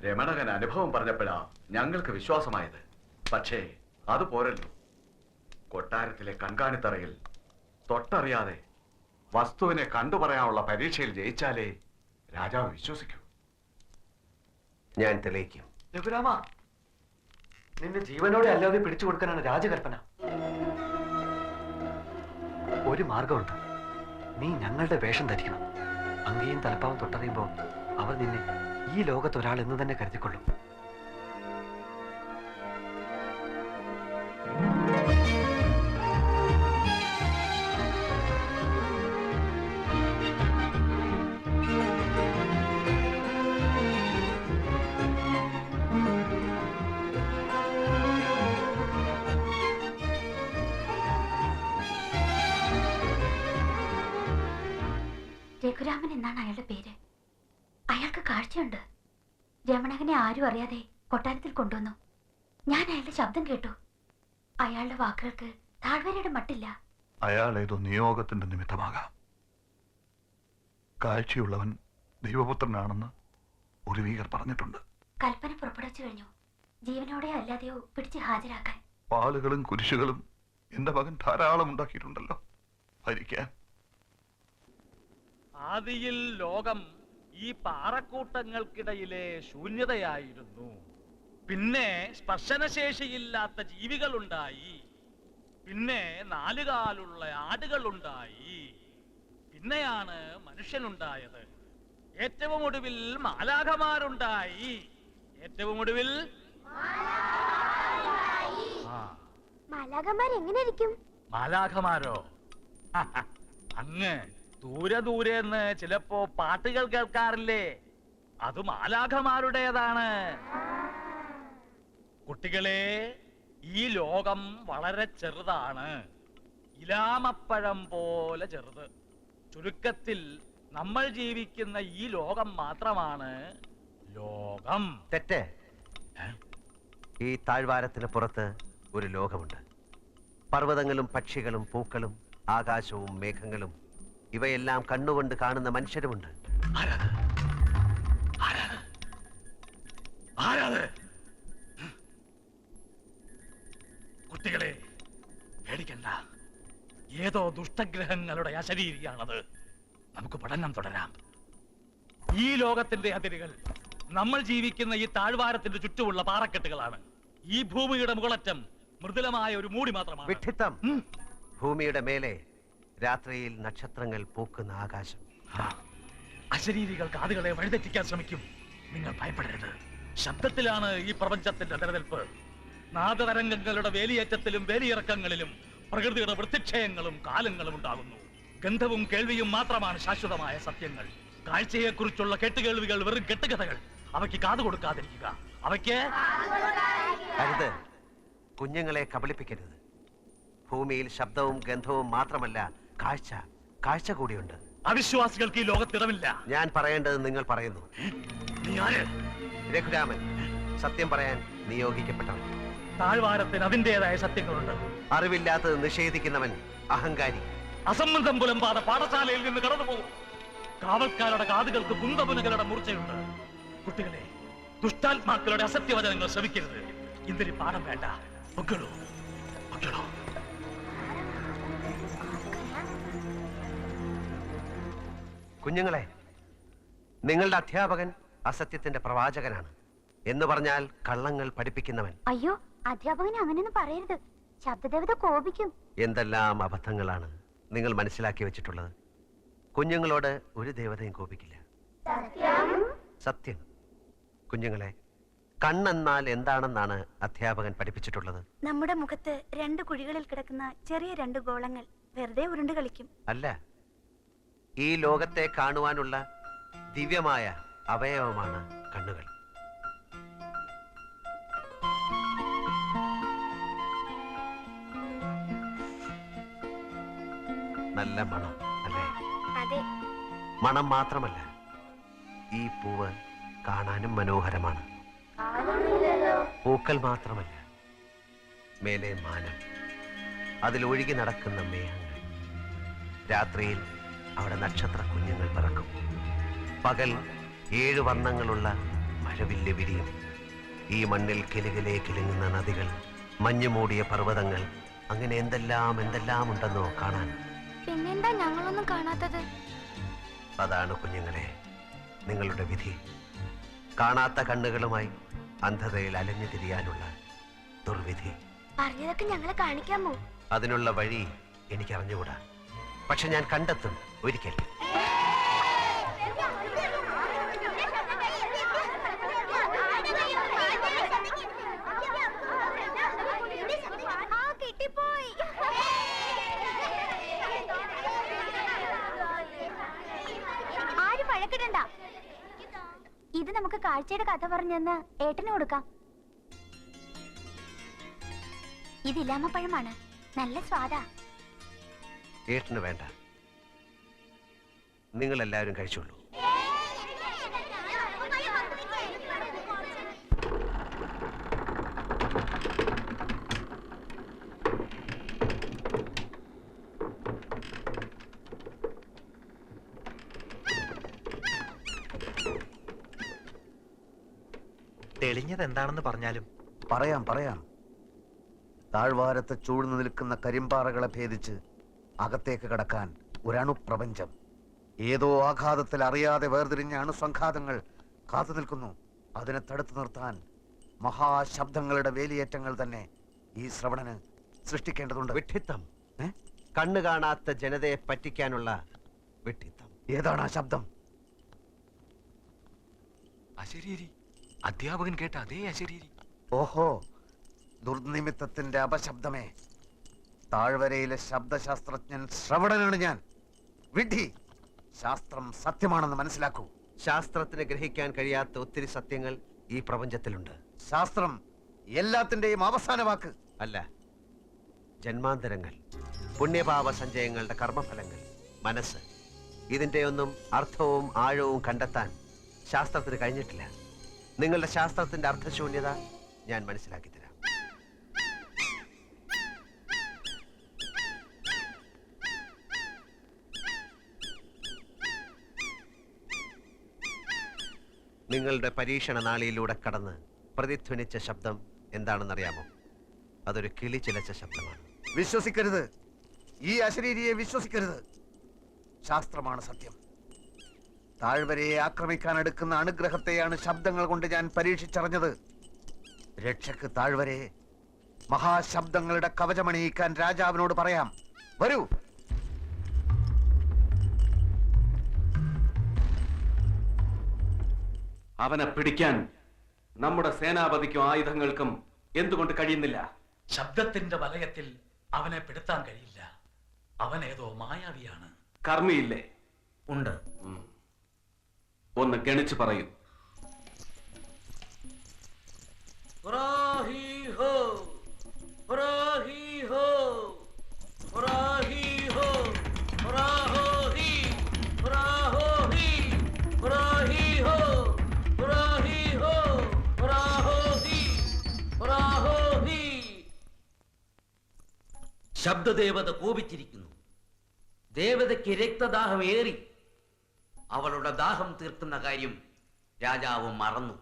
രമണകൻ അനുഭവം പറഞ്ഞപ്പോഴാ ഞങ്ങൾക്ക് വിശ്വാസമായത്. പക്ഷേ അത് പോരല്ലോ. കൊട്ടാരത്തിലെ കൺകാണിത്തറയിൽ തൊട്ടറിയാതെ വസ്തുവിനെ കണ്ടു പറയാനുള്ള പരീക്ഷയിൽ ജയിച്ചാലേ രാജാവ് വിശ്വസിക്കൂ. ഞാൻ തെളിയിക്കും. രഘുരാമ നിന്നെ ജീവനോടെ അല്ലാതെ പിടിച്ചു കൊടുക്കാനാണ് രാജകൽപ്പന ഒരു മാർഗമുണ്ട്. നീ ഞങ്ങളുടെ വേഷം ധരിക്കണം. അങ്ങയും തലപ്പാവും തൊട്ടറിയുമ്പോൾ അവർ നിന്നെ ഈ ലോകത്ത് ഒരാൾ എന്ന് തന്നെ കരുതിക്കൊള്ളും. രഘുരാമൻ എന്നാണ് അയാളുടെ പേര്? കാഴ്ചയുണ്ട് രമണകനെ ആരും അറിയാതെ കൊട്ടാരത്തിൽ കൊണ്ടുവന്നു. ഞാൻ അയാളുടെ ശബ്ദം കേട്ടു. അയാളുടെ വാക്കുകൾക്ക് താഴ്വരയുടെ മട്ടില്ല. അയാൾ ഏതോ നിയോഗത്തിന്റെ നിമിത്തമാകാം. കാഴ്ചയുള്ളവൻ ദൈവപുത്രനാണെന്ന് ഒരു വീകർ പറഞ്ഞിട്ടുണ്ട്. കൽപ്പന പുറപ്പെടുവിച്ചു കഴിഞ്ഞു. ജീവനോടെ അല്ലാതെയോ പിടിച്ച് ഹാജരാക്കാൻ. പാലുകളും കുരിശുകളും എന്റെ മകൻ ധാരാളം ഉണ്ടാക്കിയിട്ടുണ്ടല്ലോ. ഭരിക്കാൻ. ആദിയിൽ ലോകം ഈ പാറക്കൂട്ടങ്ങൾക്കിടയിലെ ശൂന്യതയായിരുന്നു. പിന്നെ സ്പർശനശേഷിയില്ലാത്ത ജീവികളുണ്ടായി. പിന്നെ നാലുകാലുള്ള ആടുകളുണ്ടായി. പിന്നെയാണ് മനുഷ്യനുണ്ടായത്. ഏറ്റവും ഒടുവിൽ മാലാഖമാരുണ്ടായി. ഏറ്റവും ഒടുവിൽ എങ്ങനെ ഇരിക്കും മാലാഖമാരോ? അങ്ങ് ദൂരെ ദൂരെ എന്ന് ചിലപ്പോ പാട്ടുകൾ കേൾക്കാറില്ലേ? അത് മാലാഖമാരുടേതാണ്. കുട്ടികളെ ഈ ലോകം വളരെ ചെറുതാണ്. ഇലാമപ്പഴം പോലെ ചെറുത്. ചുരുക്കത്തിൽ നമ്മൾ ജീവിക്കുന്ന ഈ ലോകം മാത്രമാണ് ലോകം. തെറ്റ്. ഈ താഴ്വാരത്തിന് പുറത്ത് ഒരു ലോകമുണ്ട്. പർവതങ്ങളും പക്ഷികളും പൂക്കളും ആകാശവും മേഘങ്ങളും ഇവയെല്ലാം കണ്ണുകൊണ്ട് കാണുന്ന മനുഷ്യരുമുണ്ട്. കുട്ടികളെ പേടിക്കണ്ട. ഏതോ ദുഷ്ടഗ്രഹങ്ങളുടെ അശരീരിയാണത്. നമുക്ക് പഠനം തുടരാം. ഈ ലോകത്തിന്റെ അതിരുകൾ നമ്മൾ ജീവിക്കുന്ന ഈ താഴ്വാരത്തിന്റെ ചുറ്റുമുള്ള പാറക്കെട്ടുകളാണ്. ഈ ഭൂമിയുടെ മുകളറ്റം മൃദുലമായ ഒരു മൂടി മാത്രമാണ്. വിഡ്ഢിത്തം. ഭൂമിയുടെ മേലെ രാത്രിയിൽ നക്ഷത്രങ്ങൾ പൂക്കുന്ന ആകാശം. അശരീരികൾ കാതുകളെ വഴിതെറ്റിക്കാൻ ശ്രമിക്കും. നിങ്ങൾ ഭയപ്പെടരുത്. ശബ്ദത്തിലാണ് ഈ പ്രപഞ്ചത്തിന്റെ നിലനിൽപ്പ്. നാദതരംഗങ്ങളുടെ വേലിയേറ്റത്തിലും വേലിയിറക്കങ്ങളിലും പ്രകൃതിയുടെ വൃത്തിക്ഷയങ്ങളും കാലങ്ങളും ഉണ്ടാകുന്നു. ഗന്ധവും കേൾവിയും മാത്രമാണ് ശാശ്വതമായ സത്യങ്ങൾ. കാഴ്ചയെക്കുറിച്ചുള്ള കെട്ടുകേൾവികൾ വെറും കെട്ടുകഥകൾ. അവയ്ക്ക് കാതു കൊടുക്കാതിരിക്കുക. അവയ്ക്ക് അരുത്. കുഞ്ഞുങ്ങളെ കബളിപ്പിക്കരുത്. ഭൂമിയിൽ ശബ്ദവും ഗന്ധവും മാത്രമല്ല കാഴ്ച കാഴ്ച കൂടിയുണ്ട്. അവിശ്വാസികൾക്ക് ഈ ലോകത്തിടമില്ല ഞാൻ പറയേണ്ടത് നിങ്ങൾ പറയുന്നു. രഘുരാമൻ സത്യം പറയാൻ നിയോഗിക്കപ്പെട്ടവൻ. താഴ്വാരത്തിന് അതിന്റെതായ സത്യങ്ങളുണ്ട്. അറിവില്ലാത്തത് നിഷേധിക്കുന്നവൻ അഹങ്കാരി. അസംബന്ധം പുലമ്പാതെ പാഠശാലയിൽ നിന്ന് കടന്നു പോകും. കാവൽക്കാരുടെ കാതുകൾക്ക് കുന്തപുനകളുടെ മൂർച്ചയുണ്ട്. കുട്ടികളെ ദുഷ്ടാത്മാക്കളുടെ അസത്യവചനങ്ങൾ ശ്രമിക്കരുത് ഇന്തൊരു പാഠം വേണ്ട. മക്കളോ പൊക്കളോ കുഞ്ഞുങ്ങളെ നിങ്ങളുടെ അധ്യാപകൻ അസത്യത്തിന്റെ പ്രവാചകനാണ് എന്ന് പറഞ്ഞാൽ കള്ളങ്ങൾ പഠിപ്പിക്കുന്നവൻ. അയ്യോ അധ്യാപകൻ അങ്ങനെയൊന്നും പറയരുത്. ശബ്ദദേവത കോപിക്കും. എന്തെല്ലാം അബദ്ധങ്ങളാണ് നിങ്ങൾ മനസ്സിലാക്കി വെച്ചിട്ടുള്ളത്? കുഞ്ഞുങ്ങളോട് ഒരു ദേവതയും കോപിക്കില്ല. സത്യം. കുഞ്ഞുങ്ങളെ കണ്ണെന്നാൽ എന്താണെന്നാണ് അധ്യാപകൻ പഠിപ്പിച്ചിട്ടുള്ളത്? നമ്മുടെ മുഖത്ത് രണ്ട് കുഴികളിൽ കിടക്കുന്ന ചെറിയ രണ്ട് ഗോളങ്ങൾ വെറുതെ ഉരുണ്ട് കളിക്കും. അല്ല ഈ ലോകത്തെ കാണുവാനുള്ള ദിവ്യമായ അവയവമാണ് കണ്ണുകൾ. നല്ല മണം അല്ലേ? മണം മാത്രമല്ല ഈ പൂവ് കാണാനും മനോഹരമാണ്. പൂക്കൾ മാത്രമല്ല മേലെ മാനം അതിലൊഴുകി നടക്കുന്ന മേഘങ്ങൾ. രാത്രിയിൽ അവിടെ നക്ഷത്ര കുഞ്ഞുങ്ങൾ പറക്കും. പകൽ ഏഴ് വർണങ്ങളുള്ള മഴവില്ല് വിരിയും. ഈ മണ്ണിൽ കിലുകിലേ കിലുങ്ങുന്ന നദികൾ മഞ്ഞുമൂടിയ പർവതങ്ങൾ അങ്ങനെ എന്തെല്ലാം എന്തെല്ലാം ഉണ്ടെന്നോ കാണാൻ. പിന്നെന്താ ഞങ്ങളൊന്നും കാണാത്തത്? അതാണ് കുഞ്ഞുങ്ങളെ നിങ്ങളുടെ വിധി. കാണാത്ത കണ്ണുകളുമായി അന്ധതയിൽ അലഞ്ഞു തിരിയാനുള്ള ദുർവിധി. പറഞ്ഞതൊക്കെ ഞങ്ങളെ കാണിക്കാമോ? അതിനുള്ള വഴി എനിക്ക് അറിഞ്ഞുകൂടാ പക്ഷെ ഞാൻ കണ്ടെത്തും ഒരിക്കൽ. ഇത് നമുക്ക് കാഴ്ചയുടെ കഥ പറഞ്ഞെന്ന് ഏട്ടന് കൊടുക്കാം. ഇത് ഇലാമപ്പഴമാണ് നല്ല സ്വാദാ. ഏട്ടന് വേണ്ട. നിങ്ങൾ എല്ലാവരും കഴിച്ചോളൂ. തെളിഞ്ഞത് എന്താണെന്ന് പറഞ്ഞാലും പറയാം പറയാം. താഴ്വാരത്ത് ചൂഴ്ന്നു നിൽക്കുന്ന കരിമ്പാറകളെ ഭേദിച്ച് അകത്തേക്ക് കടക്കാൻ ഒരണുപ്രപഞ്ചം ഏതോ ആഘാതത്തിൽ അറിയാതെ വേർതിരിഞ്ഞ അണുസംഘാതങ്ങൾ കാത്തു നിൽക്കുന്നു. അതിനെ തടുത്തു നിർത്താൻ മഹാശബ്ദങ്ങളുടെ വേലിയേറ്റങ്ങൾ തന്നെ ഈ ശ്രവണന് സൃഷ്ടിക്കേണ്ടതുണ്ട്. വിഡ്ഢിത്തം. കണ്ണു കാണാത്ത ജനതയെ പറ്റിക്കാനുള്ള വിഡ്ഢിത്തം. ഏതാണ് ആ ശബ്ദം? അശരീരി. അധ്യാപകൻ കേട്ട അതേ അശരീരി. ഓഹോ ദുർനിമിത്തത്തിന്റെ അപശബ്ദമേ. താഴ്വരയിലെ ശബ്ദശാസ്ത്രജ്ഞൻ ശ്രവണനാണ് ഞാൻ. വിഡ്ഢി ശാസ്ത്രം സത്യമാണെന്ന് മനസ്സിലാക്കൂ. ശാസ്ത്രത്തിന് ഗ്രഹിക്കാൻ കഴിയാത്ത ഒത്തിരി സത്യങ്ങൾ ഈ പ്രപഞ്ചത്തിലുണ്ട്. ശാസ്ത്രം എല്ലാത്തിന്റെയും അവസാന വാക്ക്. അല്ല ജന്മാന്തരങ്ങൾ പുണ്യപാപ സഞ്ചയങ്ങളുടെ കർമ്മഫലങ്ങൾ മനസ്സ്. ഇതിന്റെയൊന്നും അർത്ഥവും ആഴവും കണ്ടെത്താൻ ശാസ്ത്രത്തിന് കഴിഞ്ഞിട്ടില്ല. നിങ്ങളുടെ ശാസ്ത്രത്തിന്റെ അർത്ഥശൂന്യത ഞാൻ മനസ്സിലാക്കി നിങ്ങളുടെ പരീക്ഷണ നാളിയിലൂടെ കടന്ന് പ്രതിധ്വനിച്ച ശബ്ദം എന്താണെന്നറിയാമോ? അതൊരു കിളി ചിലച്ച ശബ്ദമാണ്. വിശ്വസിക്കരുത്. ഈ അശരീരിയെ വിശ്വസിക്കരുത്. ശാസ്ത്രമാണ് സത്യം. താഴ്വരയെ ആക്രമിക്കാൻ എടുക്കുന്ന അനുഗ്രഹത്തെയാണ് ശബ്ദങ്ങൾ കൊണ്ട് ഞാൻ പരീക്ഷിച്ചറിഞ്ഞത്. രക്ഷക്ക് താഴ്വരയെ മഹാശബ്ദങ്ങളുടെ കവചമണിയിക്കാൻ രാജാവിനോട് പറയാം. വരൂ. അവനെ പിടിക്കാൻ നമ്മുടെ സേനാപതിക്കും ആയുധങ്ങൾക്കും എന്തുകൊണ്ട് കഴിയുന്നില്ല? ശബ്ദത്തിന്റെ വലയത്തിൽ അവനെ പിടുത്താൻ കഴിയില്ല. അവൻ ഏതോ മായാവിയാണ്. കർമ്മിയില്ലേ? ഉണ്ട്. ഒന്ന് ഗണിച്ചു പറയൂ. ശബ്ദദേവത കോപിച്ചിരിക്കുന്നു. ദേവതയ്ക്ക് രക്തദാഹം ഏറി. അവളുടെ ദാഹം തീർക്കുന്ന കാര്യം രാജാവ് മറന്നു.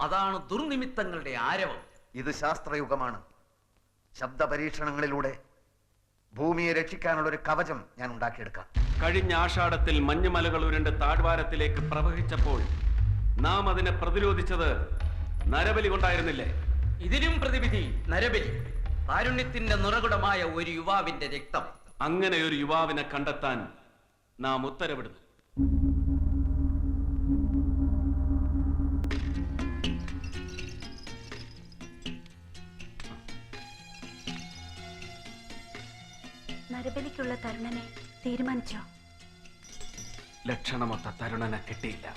അതാണ് ദുർനിമിത്തങ്ങളുടെ ആരവം. ഇത് ശാസ്ത്രയുഗമാണ്. ശബ്ദ പരീക്ഷണങ്ങളിലൂടെ ഭൂമിയെ രക്ഷിക്കാനുള്ള ഒരു കവചം ഞാൻ ഉണ്ടാക്കിയെടുക്കാം. കഴിഞ്ഞ ആഷാഢത്തിൽ മഞ്ഞുമലകൾ ഉരുണ്ട് താഴ്വാരത്തിലേക്ക് പ്രവഹിച്ചപ്പോൾ നാം അതിനെ പ്രതിരോധിച്ചത് നരബലി കൊണ്ടായിരുന്നില്ലേ? ഇതിനും പ്രതിവിധി നരബലി. കാരുണ്യത്തിന്റെ നിറകുടമായ ഒരു യുവാവിന്റെ രക്തം. അങ്ങനെ ഒരു യുവാവിനെ കണ്ടെത്താൻ നാം ഉത്തരവിടുന്നു. നരബലിക്കുള്ള തരുണനെ തീരുമാനിച്ചോ? ലക്ഷണമൊത്ത തരുണനെ കിട്ടിയില്ല.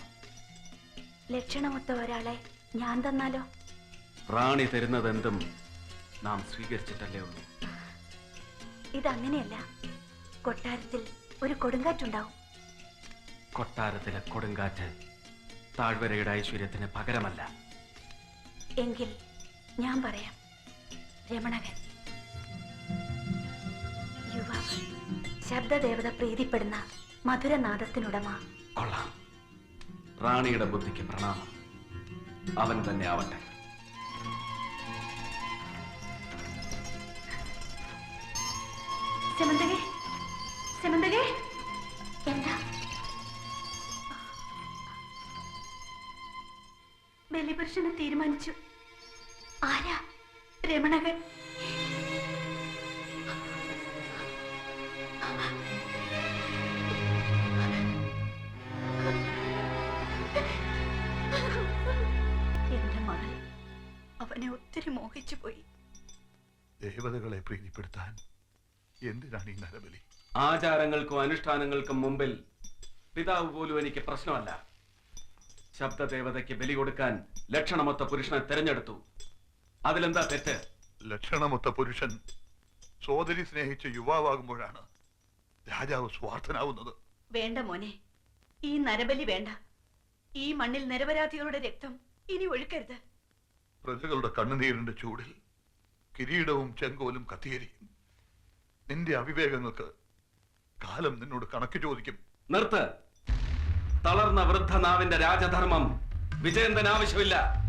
ലക്ഷണമൊത്ത ഒരാളെ ഞാൻ തന്നാലോ? റാണി തരുന്നതെന്തും നാം സ്വീകരിച്ചിട്ടല്ലേ ഉള്ളൂ. ഇതങ്ങനെയല്ല. കൊട്ടാരത്തിൽ ഒരു കൊടുങ്കാറ്റുണ്ടാവും. കൊട്ടാരത്തിലെ കൊടുങ്കാറ്റ് താഴ്വരയുടെ ഐശ്വര്യത്തിന് പകരമല്ല. എങ്കിൽ ഞാൻ പറയാം. രമണകൻ. യുവാവ് ശബ്ദദേവത പ്രീതിപ്പെടുന്ന മധുരനാദത്തിനുടമ. കൊള്ളാം. റാണിയുടെ ബുദ്ധിക്ക് പ്രണാമം. അവൻ തന്നെ ആവട്ടെ. സെമന്തകെ സെമന്തകെ. എന്താ? ബലിപുരുഷനെ തീരുമാനിച്ചു. ആരാ രമണകൻ? എന്റെ മകൾ അവനെ ഒത്തിരി മോഹിച്ചു പോയി ദേവതകളെ പ്രീതിപ്പെടുത്താൻ എന്തിനാണ് ഈ നരബലി? ആചാരങ്ങൾക്കും അനുഷ്ഠാനങ്ങൾക്കും മുമ്പിൽ പിതാവ് പോലും എനിക്ക് പ്രശ്നമല്ല. ശബ്ദദേവതയ്ക്ക് ബലി കൊടുക്കാൻ ലക്ഷണമൊത്ത പുരുഷനെ തെരഞ്ഞെടുത്തു. അതിലെന്താ തെറ്റ്? ലക്ഷണമൊത്ത പുരുഷൻ സോദരി സ്നേഹിച്ച യുവാവാകുമ്പോഴാണ് രാജാവ് സ്വാർത്ഥനാവുന്നത്. വേണ്ട മോനെ. ഈ നരബലി വേണ്ട. ഈ മണ്ണിൽ നിരപരാധികളുടെ രക്തം ഇനി ഒഴുക്കരുത്. പ്രജകളുടെ കണ്ണുനീരിന്റെ ചൂടിൽ കിരീടവും ചെങ്കോലും കത്തിയേരിയും. നിന്റെ അവിവേകങ്ങൾക്ക് കാലം നിന്നോട് കണക്ക് ചോദിക്കും. നിർത്ത്. തളർന്ന വൃദ്ധനാവിന്റെ രാജധർമ്മം വിജയന്തൻ ആവശ്യമില്ല.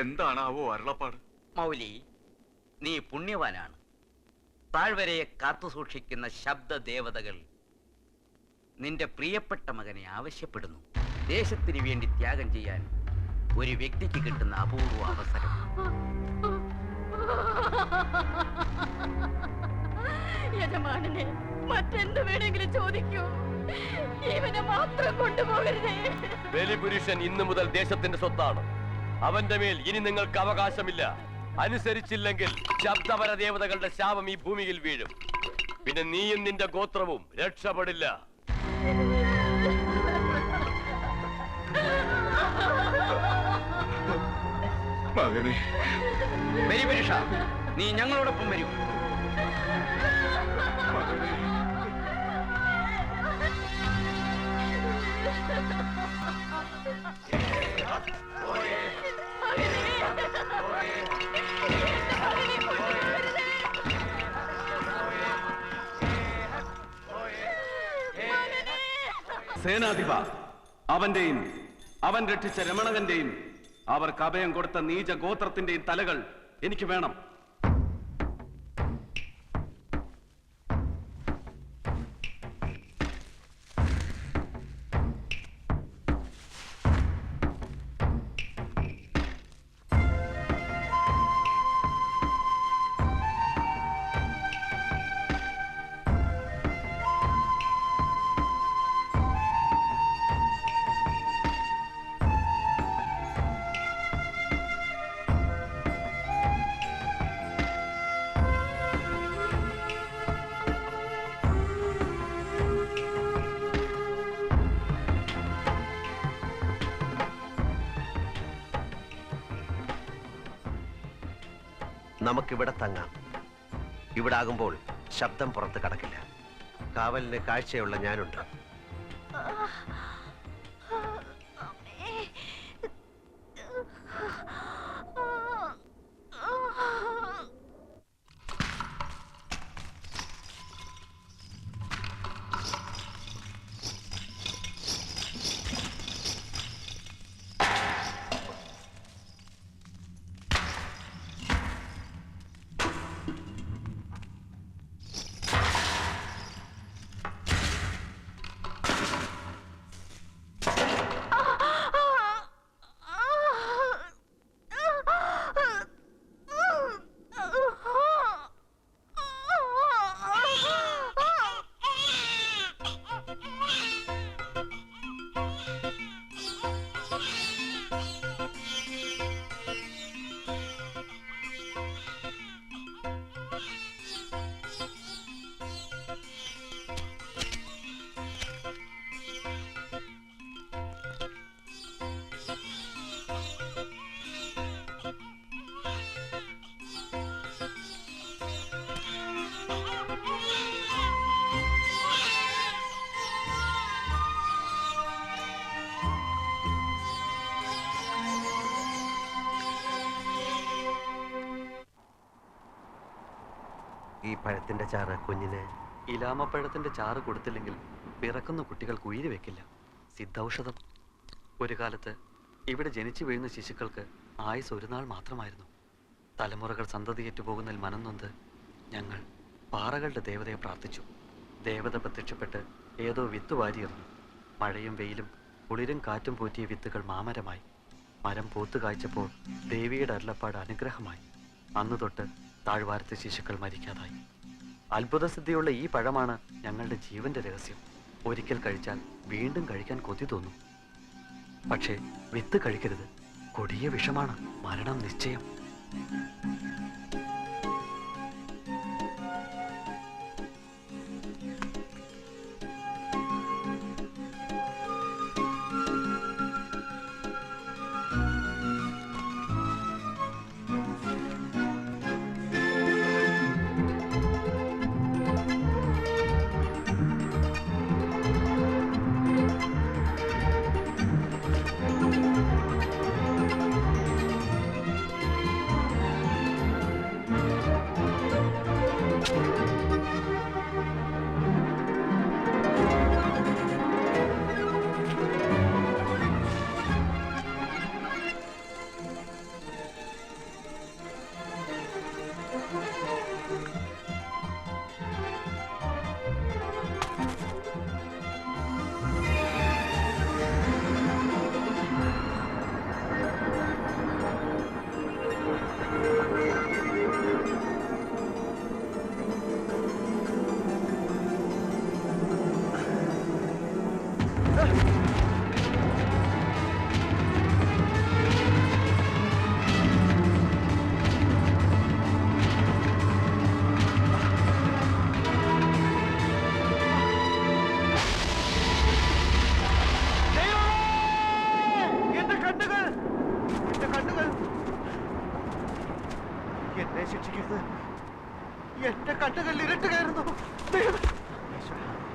എന്താണാവോ അരുളപ്പാട്? മൗലി നീ പുണ്യവാനാണ്. താഴ്വരയെ കാത്തു സൂക്ഷിക്കുന്ന ശബ്ദ ദേവതകൾ നിന്റെ പ്രിയപ്പെട്ട മകനെ ആവശ്യപ്പെടുന്നു. ദേശത്തിന് വേണ്ടി ത്യാഗം ചെയ്യാൻ ഒരു വ്യക്തിക്ക് കിട്ടുന്ന അപൂർവ അവസരം. യജമാനനെ മറ്റെന്ത് വേണമെങ്കിലും ചോദിക്കൂ. ഇവനെ മാത്രം കൊണ്ടുപോകരുതേ. ബലിപുരുഷൻ ഇന്നു മുതൽ ദേശത്തിന്റെ സ്വത്താണ്. അവന്റെ മേൽ ഇനി നിങ്ങൾക്ക് അവകാശമില്ല. അനുസരിച്ചില്ലെങ്കിൽ ശബ്ദപര ദേവതകളുടെ ശാപം ഈ ഭൂമിയിൽ വീഴും. പിന്നെ നീയും നിന്റെ ഗോത്രവും രക്ഷപ്പെടില്ല. മകനെ ബലിപുരുഷ നീ ഞങ്ങളോടൊപ്പം വരൂ. സേനാധിപ അവന്റെയും അവൻ രക്ഷിച്ച രമണകന്റെയും അവർക്ക് അഭയം കൊടുത്ത നീച ഗോത്രത്തിന്റെയും തലകൾ എനിക്ക് വേണം. നമുക്കിവിടെ തങ്ങാം. ഇവിടെ ആകുമ്പോൾ ശബ്ദം പുറത്ത് കടക്കില്ല. കാവലിന് കാഴ്ചയുള്ള ഞാനുണ്ട്. പഴത്തിന്റെ ചാറ് കുഞ്ഞിന്? ഇലാമപ്പഴത്തിന്റെ ചാറ് കൊടുത്തില്ലെങ്കിൽ പിറക്കുന്ന കുട്ടികൾ ഉയിര് വെക്കില്ല. സിദ്ധൌഷധം. ഒരു കാലത്ത് ഇവിടെ ജനിച്ചു വീഴുന്ന ശിശുക്കൾക്ക് ആയുസ് ഒരു നാൾ മാത്രമായിരുന്നു. തലമുറകൾ സന്തതിയേറ്റു പോകുന്നതിൽ മനംനൊന്ത് ഞങ്ങൾ പാറകളുടെ ദേവതയെ പ്രാർത്ഥിച്ചു. ദേവത പ്രത്യക്ഷപ്പെട്ട് ഏതോ വിത്ത് വാരിയിറന്നു മഴയും വെയിലും കുളിരും കാറ്റും പോറ്റിയ വിത്തുകൾ മാമരമായി. മരം പൂത്തു കാഴ്ചപ്പോൾ ദേവിയുടെ അരുളപ്പാട് അനുഗ്രഹമായി. അന്നു തൊട്ട് താഴ്വാരത്തെ ശിശുക്കൾ മരിക്കാതായി. അത്ഭുതസിദ്ധിയുള്ള ഈ പഴമാണ് ഞങ്ങളുടെ ജീവന്റെ രഹസ്യം. ഒരിക്കൽ കഴിച്ചാൽ വീണ്ടും കഴിക്കാൻ കൊതി തോന്നും. പക്ഷേ വിത്ത് കഴിക്കരുത്. കൊടിയ വിഷമാണ്. മരണം നിശ്ചയം.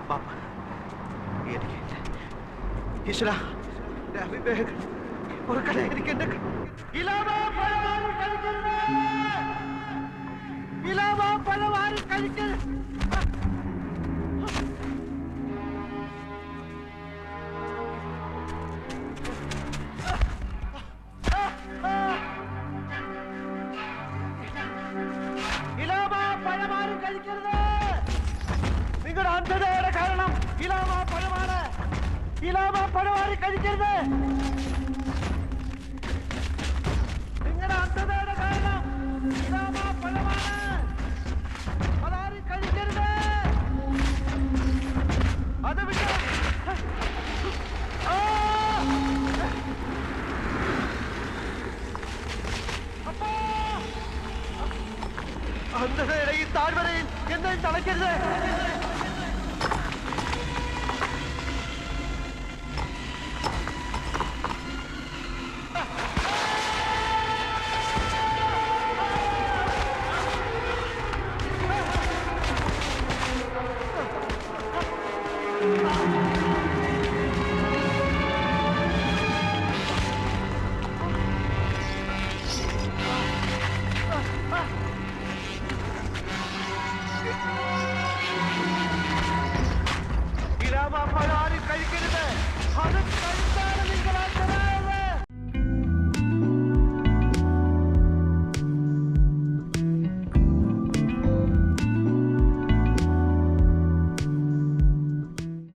பாப்பா. எனக்கு என்ன? ஈஸ்வரா அபிவேகம் ஒரு கதை எனக்கு என்ன? இலாபா பலவாறு கழிக்கிறது! இலாபா பலவாறு கழிக்கிறது!